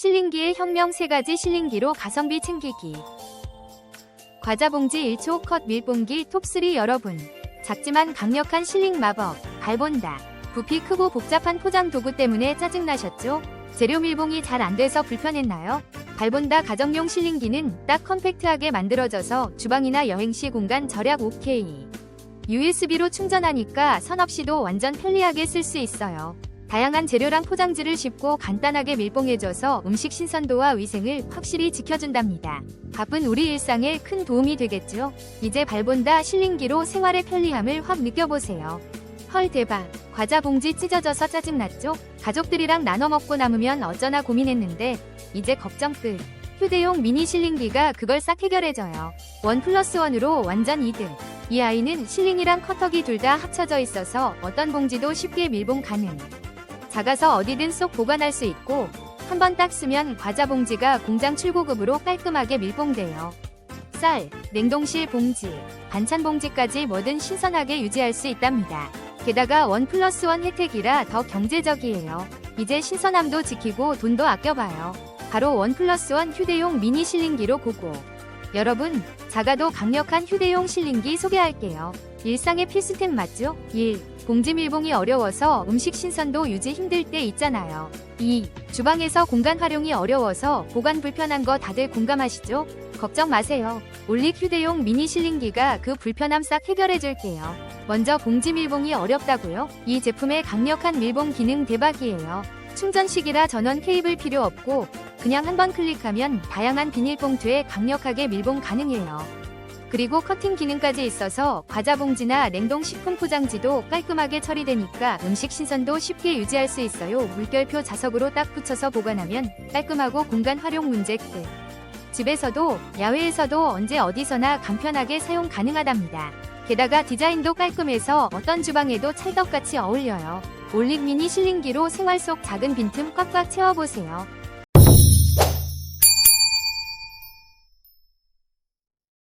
실링기의 혁명 3가지 실링기로 가성비 챙기기. 과자봉지 1초 컷 밀봉기 톱3 여러분. 작지만 강력한 실링 마법, 발본다. 부피 크고 복잡한 포장 도구 때문에 짜증나셨죠? 재료 밀봉이 잘 안 돼서 불편했나요? 발본다 가정용 실링기는 딱 컴팩트하게 만들어져서 주방이나 여행 시 공간 절약 OK. USB로 충전하니까 선 없이도 완전 편리하게 쓸 수 있어요. 다양한 재료랑 포장지를 쉽고 간단하게 밀봉해줘서 음식 신선도와 위생을 확실히 지켜준답니다. 바쁜 우리 일상에 큰 도움이 되겠죠? 이제 발본다 실링기로 생활의 편리함을 확 느껴보세요. 헐 대박. 과자 봉지 찢어져서 짜증났죠? 가족들이랑 나눠 먹고 남으면 어쩌나 고민했는데 이제 걱정 끝. 휴대용 미니 실링기가 그걸 싹 해결해줘요. 원 플러스 원으로 완전 이득. 이 아이는 실링이랑 커터기 둘 다 합쳐져 있어서 어떤 봉지도 쉽게 밀봉 가능. 작아서 어디든 쏙 보관할 수 있고 한 번 딱 쓰면 과자 봉지가 공장 출고급으로 깔끔하게 밀봉돼요. 쌀, 냉동실 봉지, 반찬 봉지까지 뭐든 신선하게 유지할 수 있답니다. 게다가 원 플러스 원 혜택이라 더 경제적이에요. 이제 신선함도 지키고 돈도 아껴봐요. 바로 원 플러스 원 휴대용 미니 실링기로 고고. 여러분, 작아도 강력한 휴대용 실링기 소개할게요. 일상의 필수템 맞죠? 1. 봉지 밀봉이 어려워서 음식 신선도 유지 힘들 때 있잖아요. 2. 주방에서 공간 활용이 어려워서 보관 불편한 거 다들 공감하시죠? 걱정 마세요. 올릭 휴대용 미니 실링기가 그 불편함 싹 해결해 줄게요. 먼저 봉지 밀봉이 어렵다고요? 이 제품의 강력한 밀봉 기능 대박이에요. 충전식이라 전원 케이블 필요 없고 그냥 한 번 클릭하면 다양한 비닐봉투에 강력하게 밀봉 가능해요. 그리고 커팅 기능까지 있어서 과자 봉지나 냉동 식품 포장지도 깔끔하게 처리되니까 음식 신선도 쉽게 유지할 수 있어요. 물결표 자석으로 딱 붙여서 보관하면 깔끔하고 공간 활용 문제 끝. 집에서도 야외에서도 언제 어디서나 간편하게 사용 가능하답니다. 게다가 디자인도 깔끔해서 어떤 주방에도 찰떡같이 어울려요. 올릭 미니 실링기로 생활 속 작은 빈틈 꽉꽉 채워보세요.